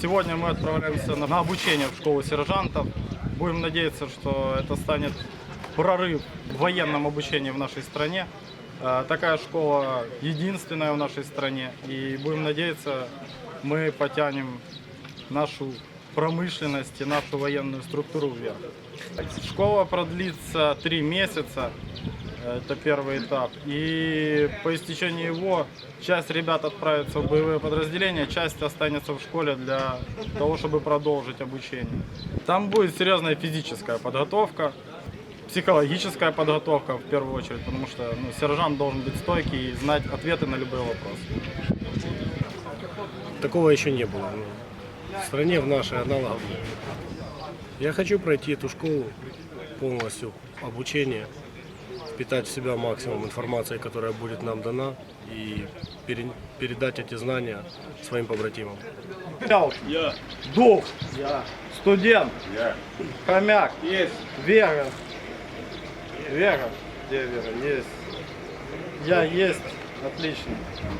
Сегодня мы отправляемся на обучение в школу сержантов. Будем надеяться, что это станет прорыв в военном обучении в нашей стране. Э, Такая школа единственная в нашей стране. И будем надеяться, мы потянем нашу промышленность и нашу военную структуру вверх. Школа продлится три месяца. Это первый этап. И по истечении его часть ребят отправится в боевые подразделения, часть останется в школе для того, чтобы продолжить обучение. Там будет серьезная физическая подготовка, психологическая подготовка в первую очередь, потому что ну, сержант должен быть стойкий и знать ответы на любые вопросы. Такого еще не было. ну, В стране в нашей аналогов. Я хочу пройти эту школу полностью, обучение, впитать в себя максимум информации, которая будет нам дана, и пере- передать эти знания своим побратимам. Я. Дух. Я. Студент. Я. Хомяк. Есть. Вера. Вера. Где Вера? Есть. Я есть. Отлично.